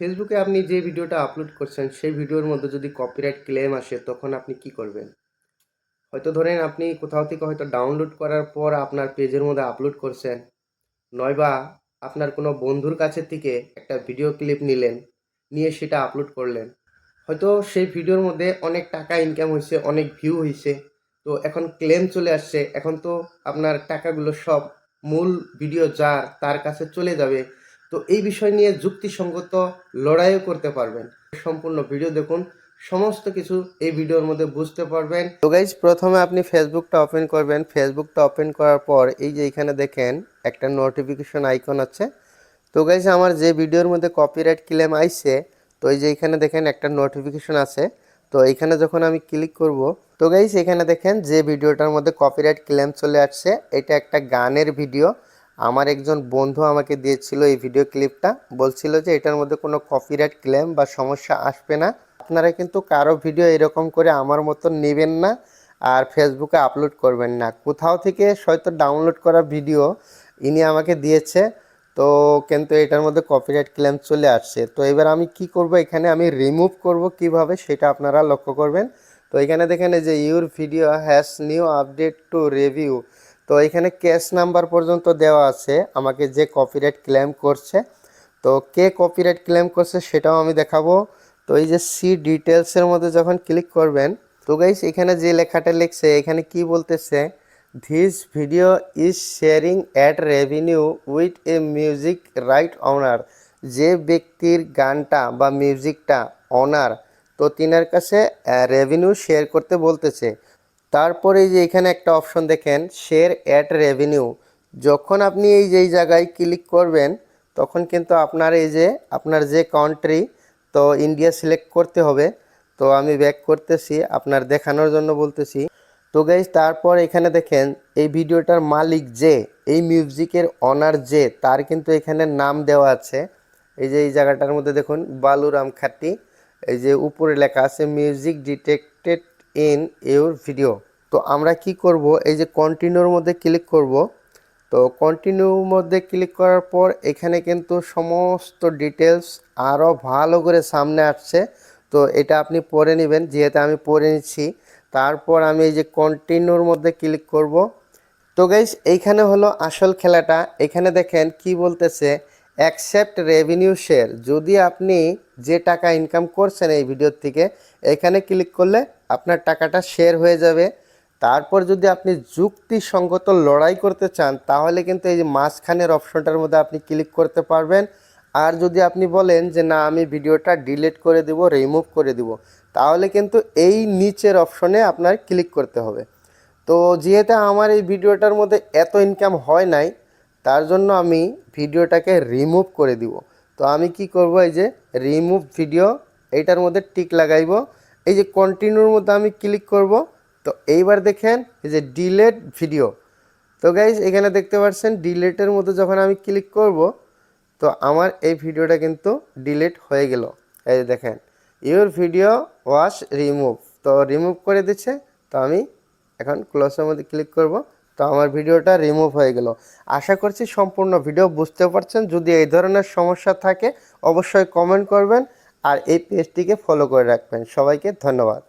ফেসবুকে আপনি যে ভিডিওটা আপলোড করছেন, সেই ভিডিওর মধ্যে যদি কপিরাইট ক্লেম আসে, তখন আপনি কি করবেন? হয়তো ধরেন আপনি কোথাও থেকে হয়তো ডাউনলোড করার পর আপনার পেজের মধ্যে আপলোড করছেন, নয়বা আপনার কোনো বন্ধুর কাছে থেকে একটা ভিডিও ক্লিপ নিলেন, নিয়ে সেটা আপলোড করলেন। হয়তো সেই ভিডিওর মধ্যে অনেক টাকা ইনকাম হয়েছে, অনেক ভিউ হয়েছে, তো এখন ক্লেম চলে আসছে, এখন তো আপনার টাকাগুলো সব মূল ভিডিও যার, তার কাছে চলে যাবে। তো এই বিষয় নিয়ে যুক্তিসঙ্গত লড়াইও করতে পারবেন। সম্পূর্ণ ভিডিও দেখুন, সমস্ত কিছু এই ভিডিওর মধ্যে বুঝতে পারবেন। তো গাইজ প্রথমে আপনি ফেসবুকটা ওপেন করবেন। ফেসবুকটা ওপেন করার পর এই যে এখানে দেখেন, একটা নোটিফিকেশন আইকন আছে। তো গাইজ আমার যে ভিডিওর মধ্যে কপিরাইট ক্লেম আইছে, তো এই যে এখানে দেখেন একটা নোটিফিকেশন আছে। তো এখানে যখন আমি ক্লিক করব, তো গাইজ এখানে দেখেন যে ভিডিওটার মধ্যে কপিরাইট ক্লেম চলে আসছে। এটা একটা গানের ভিডিও আমার একজন বন্ধু আমাকে দিয়েছিল এই ভিডিও ক্লিপটা বলছিল যে এটার মধ্যে কোনো কপিরাইট ক্লেম বা সমস্যা আসবে না। আপনারা কিন্তু কারও ভিডিও এরকম করে আমার মতো নেবেন না আর ফেসবুকে আপলোড করবেন না। কোথাও থেকে হয়তো ডাউনলোড করা ভিডিও ইনি আমাকে দিয়েছে, তো কিন্তু এটার মধ্যে কপিরাইট ক্লেম চলে আসছে। তো এবার আমি কি করব এখানে? আমি রিমুভ করব কীভাবে সেটা আপনারা লক্ষ্য করবেন। তো এখানে দেখেন যে your video has new update to review তো এখানে ক্যাশ নাম্বার পর্যন্ত দেওয়া আছে। আমাকে যে কপিরাইট ক্লেম করছে, তো কে কপিরাইট ক্লেম করছে সেটাও আমি দেখাবো। তো এই যে সি ডিটেলসের মধ্যে যখন ক্লিক করবেন, তো গাইস এখানে যে লেখাটা লিখছে, এখানে কি বলতেছে this video is sharing ad revenue with a music right owner যে ব্যক্তির গানটা বা মিউজিকটা অনার তো তিনার কাছে রেভিনিউ শেয়ার করতে বলতেছে। তারপরে যে এখানে একটা অপশন দেখেন শেয়ার অ্যাট রেভিনিউ যখন আপনি এই যে এই জায়গায় ক্লিক করবেন, তখন কিন্তু আপনার এই যে, আপনার যে কান্ট্রি তো ইন্ডিয়া সিলেক্ট করতে হবে। তো আমি ব্যাক করতেছি, আপনার দেখানোর জন্য বলতেছি। তো গাইজ তারপর এখানে দেখেন, এই ভিডিওটার মালিক যে, এই মিউজিকের অনার যে, তার কিন্তু এখানে নাম দেওয়া আছে। এই যে এই জায়গাটার মধ্যে দেখুন, বালুরাম খাটি এই যে উপরে লেখা আছে music detected in your video তো আমরা কি করব? এই যে কন্টিনিউর মধ্যে ক্লিক করব। তো কন্টিনিউর মধ্যে ক্লিক করার পর এখানে কিন্তু সমস্ত ডিটেলস আরও ভালো করে সামনে আসছে। তো এটা আপনি পড়ে নেবেন, যেহেতু আমি পড়ে নিচ্ছি। তারপর আমি এই যে কন্টিনিউর মধ্যে ক্লিক করব। তো গাইস এইখানে হলো আসল খেলাটা। এখানে দেখেন কি বলতেছে অ্যাকসেপ্ট রেভিনিউ শেয়ার যদি আপনি যে টাকা ইনকাম করছেন এই ভিডিওর থেকে, এখানে ক্লিক করলে আপনার টাকাটা শেয়ার হয়ে যাবে। তারপর যদি আপনি যুক্তিসঙ্গত লড়াই করতে চান, তাহলে কিন্তু এই যে মাঝখানের অপশনটার মধ্যে আপনি ক্লিক করতে পারবেন। আর যদি আপনি বলেন যে, না, আমি ভিডিওটা ডিলিট করে দিব, রিমুভ করে দিব, তাহলে কিন্তু এই নিচের অপশনে আপনার ক্লিক করতে হবে। তো যেহেতু আমার এই ভিডিওটার মধ্যে এত ইনকাম হয় নাই, তার জন্য আমি ভিডিওটাকে রিমুভ করে দিব। তো আমি কি করব, এই যে রিমুভ ভিডিও, এইটার মধ্যে টিক লাগাইব। এই যে কন্টিনিউর মধ্যে আমি ক্লিক করব। তো এইবার দেখেন এই যে ডিলেট ভিডিও তো গাইজ এখানে দেখতে পাচ্ছেন ডিলেটের মধ্যে যখন আমি ক্লিক করব, তো আমার এই ভিডিওটা কিন্তু ডিলিট হয়ে গেল। এই দেখেন ইউর ভিডিও ওয়াশ রিমুভ তো রিমুভ করে দিচ্ছে, তো আমি এখন ক্লোজের মধ্যে ক্লিক করব, তো আমার ভিডিওটা রিমুভ হয়ে গেল। আশা করছি সম্পূর্ণ ভিডিও বুঝতে পারছেন। যদি এই ধরনের সমস্যা থাকে, অবশ্যই কমেন্ট করবেন আর এই পেজটিকে ফলো করে রাখবেন। সবাইকে ধন্যবাদ।